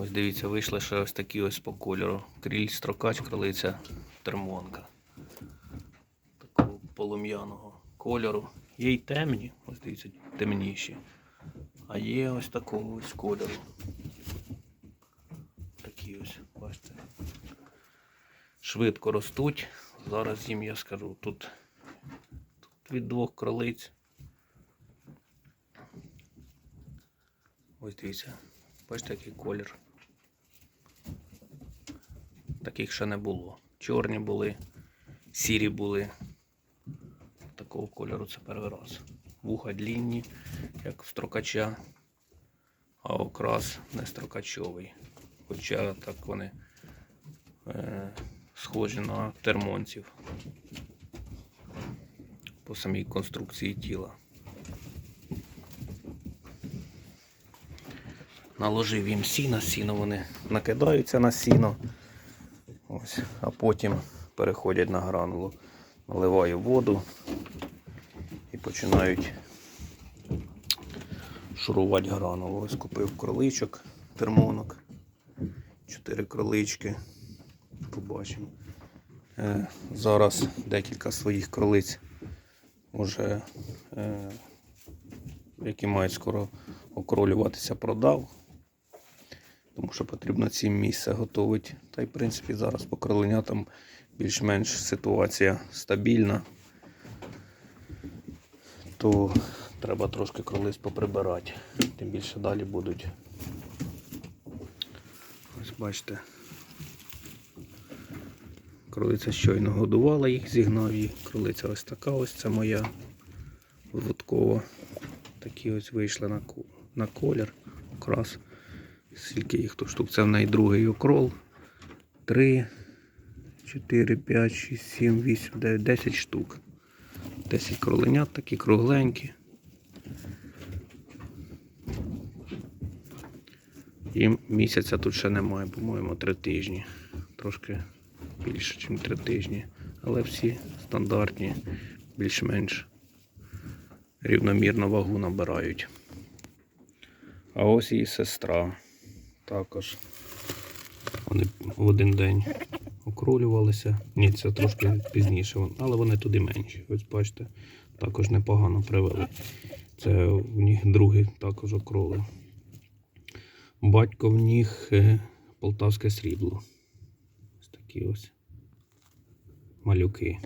Ось дивіться, вийшли ще ось такі ось по кольору. Кріль строкач, кролиця термонка. Такого полум'яного кольору. Є й темні, ось дивіться, темніші. А є ось такого ось кольору. Такі ось, бачите. Швидко ростуть. Зараз їм я скажу. Тут, тут від двох кролиць. Ось дивіться. Бачите, який колір. Таких ще не було. Чорні були, сірі були. Такого кольору це перший раз. Вуха длінні, як в строкача, а окрас не строкачовий. Хоча так вони е, схожі на термонців по самій конструкції тіла. Наложив їм сіна, сіно вони накидаються на сіно. Ось, а потім переходять на гранулу. Наливаю воду і починають шурувати гранулу. Ось купив кроличок, термонок. Чотири кролички. Побачимо. Е, зараз декілька своїх кролиць вже, е, які мають скоро окролюватися, продав. Тому що потрібно ці місце готувати. Та й в принципі зараз по кроленятам більш-менш ситуація стабільна. То треба трошки кролиць поприбирати. Тим більше далі будуть. Ось бачите. Кролиця щойно годувала їх, зігнав її. Кролиця ось така ось це моя виводкова. Такі ось вийшли на колір. Окрас. Скільки їх тут штук? Це в неї другий окрол. 3, 4, 5, 6, 7, 8, 9, 10 штук. 10 кроленят такі кругленькі. Їм місяця тут ще немає, по-моєму, 3 тижні. Трошки більше, ніж 3 тижні. Але всі стандартні, більш-менш рівномірно вагу набирають. А ось її сестра. Також вони в один день окролювалися. Ні, це трошки пізніше, але вони туди менші. Ось бачите, також непогано привели. Це в них другий також окроли. Батько в них е, полтавське срібло. Ось такі ось малюки.